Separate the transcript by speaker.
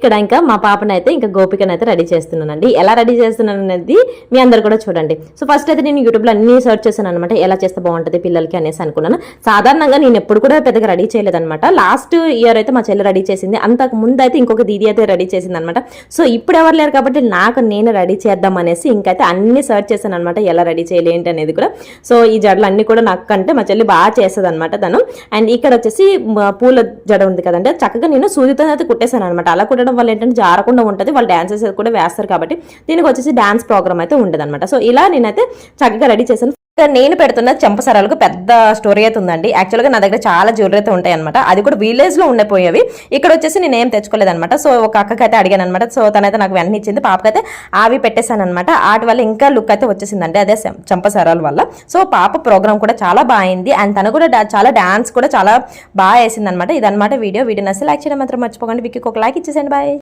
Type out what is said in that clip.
Speaker 1: ఇక్కడ ఇంకా మా పాపనైతే ఇంకా గోపికను అయితే రెడీ చేస్తున్నానండి. ఎలా రెడీ చేస్తున్నాను అనేది మీ అందరు కూడా చూడండి. సో ఫస్ట్ అయితే నేను యూట్యూబ్లో అన్ని సర్చ్ చేశాను అనమాట ఎలా చేస్తే బాగుంటుంది పిల్లలకి అనేసి అనుకున్నాను. సాధారణంగా నేను ఎప్పుడు కూడా పెద్దగా రెడీ చేయలేదనమాట లాస్ట్ ఇయర్ అయితే మా చెల్లి రెడీ చేసింది. అంతకు ముందు అయితే ఇంకొక దీది అయితే రెడీ చేసింది అనమాట సో ఇప్పుడు ఎవరు లేరు కాబట్టి నాకు నేను రెడీ చేద్దాం అనేసి ఇంకైతే అన్ని సర్చ్ చేశాను అనమాట ఎలా రెడీ చేయాలి ఏంటి అనేది కూడా. సో ఈ జడలు అన్ని కూడా నాకు కంటే మా చెల్లి బాగా చేస్తుంది అనమాట తను. అండ్ ఇక్కడ వచ్చేసి పూల జడ ఉంది కదంటే చక్కగా నేను సూదితో అయితే కుట్టేశాను అనమాట అలా కుట్టడం వల్ల ఏంటంటే జారకుండా ఉంటుంది. వాళ్ళు డాన్సెస్ కూడా వేస్తారు కాబట్టి దీనికి వచ్చేసి డాన్స్ ప్రోగ్రామ్ అయితే ఉండదు అనమాట సో ఇలా నేనైతే చక్కగా రెడీ చేశాను. నేను పెడుతున్న చెంపసరాలకు పెద్ద స్టోరీ అయితే ఉందండి. యాక్చువల్గా నా దగ్గర చాలా జ్యువెలరీ అయితే ఉంటాయి అనమాట అది కూడా విలేజ్లో ఉండిపోయేవి. ఇక్కడ వచ్చేసి నేను ఏం తెచ్చుకోలేదనమాట సో ఒక అక్కకి అయితే అడిగాను అనమాట సో తనైతే నాకు వెంటనే ఇచ్చింది. పాపకైతే ఆవి పెట్టేశాను అనమాట వాటి వల్ల ఇంకా లుక్ అయితే వచ్చేసిందండి. అదే చెంపసరాల వల్ల. సో పాప ప్రోగ్రామ్ కూడా చాలా బాగా అయింది. అండ్ తను కూడా చాలా డాన్స్ కూడా చాలా బాగా వేసింది అనమాట ఇదనమాట వీడియో వీడియో నచ్చి లైక్ చేయడం మాత్రం మర్చిపోకండి. విక్కీ ఒక లైక్ ఇచ్చేసండి బాయ్